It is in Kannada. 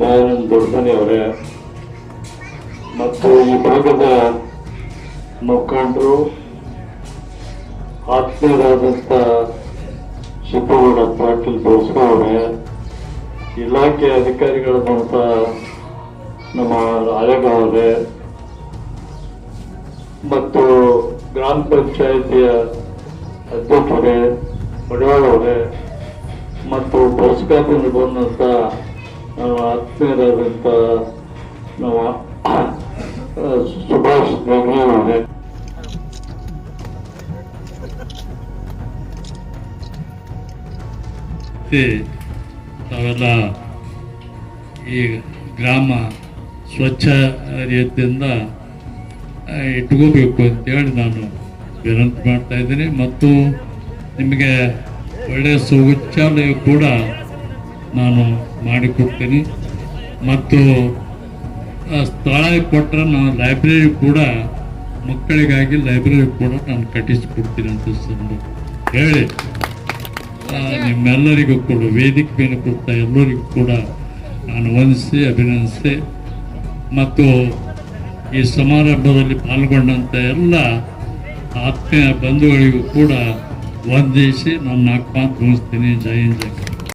ದಯಾನಂದ ದೊಡ್ಡಮನಿ ಅವರೇ. ಮತ್ತು ಈ ಭಾಗದ ಮುಖಂಡರು ಆತ್ಮೀಯರಾದಂಥ ಸಿದ್ದಗೌಡ ಪಾಟೀಲ್ ದೋಸ್ಕವರೇ ಇಲಾಖೆ ಅಧಿಕಾರಿಗಳಾದಂಥ ನಮ್ಮ ರಾಯಗ ಅವರೇ. ಮತ್ತು ಗ್ರಾಮ ಪಂಚಾಯಿತಿಯ ಅಧ್ಯಕ್ಷರೇ ಒಡೆಯವರೇ ಮತ್ತು ಪುರಸ್ಕಾರದಿಂದ ಬಂದಂಥ ನಮ್ಮ ಆತ್ಮೀಯರಾದಂಥ ನಮ್ಮ ಸುಭಾಷ್ ಮತ್ತೆ ತಾವೆಲ್ಲ ಈ ಗ್ರಾಮ ಸ್ವಚ್ಛ ರೀತಿಯಿಂದ ಇಟ್ಕೋಬೇಕು ಅಂತೇಳಿ ನಾನು ವಿನಂತಿ ಮಾಡ್ತಾ ಇದ್ದೀನಿ. ಮತ್ತು ನಿಮಗೆ ಒಳ್ಳೆಯ ಶೌಚಾಲಯ ಕೂಡ ನಾನು ಮಾಡಿಕೊಡ್ತೀನಿ ಮತ್ತು ಸ್ಥಳ ಕೊಟ್ಟರೆ ನಾನು ಲೈಬ್ರರಿ ಕೂಡ ಮಕ್ಕಳಿಗಾಗಿ ಲೈಬ್ರರಿ ಕೂಡ ನಾನು ಕಟ್ಟಿಸಿಕೊಡ್ತೀನಿ ಅಂತ ಸಂದು ಹೇಳಿ. ನಿಮ್ಮೆಲ್ಲರಿಗೂ ಕೂಡ, ವೇದಿಕೆ ಮೇಲೆ ಕೊಡ್ತಾ ಎಲ್ಲರಿಗೂ ಕೂಡ ನಾನು ವಂದಿಸಿ, ಅಭಿನಂದಿಸಿ. ಮತ್ತು ಈ ಸಮಾರಂಭದಲ್ಲಿ ಪಾಲ್ಗೊಂಡಂಥ ಎಲ್ಲ ಆತ್ಮೀಯ ಬಂಧುಗಳಿಗೂ ಕೂಡ ವಂದಿಸಿ ನನ್ನ ನಾಲ್ಕು ಮಾತು ಮುಗಿಸ್ತೀನಿ. ಜೈ ಹಿಂದ್, ಜೈ ಕನ್ನಡ.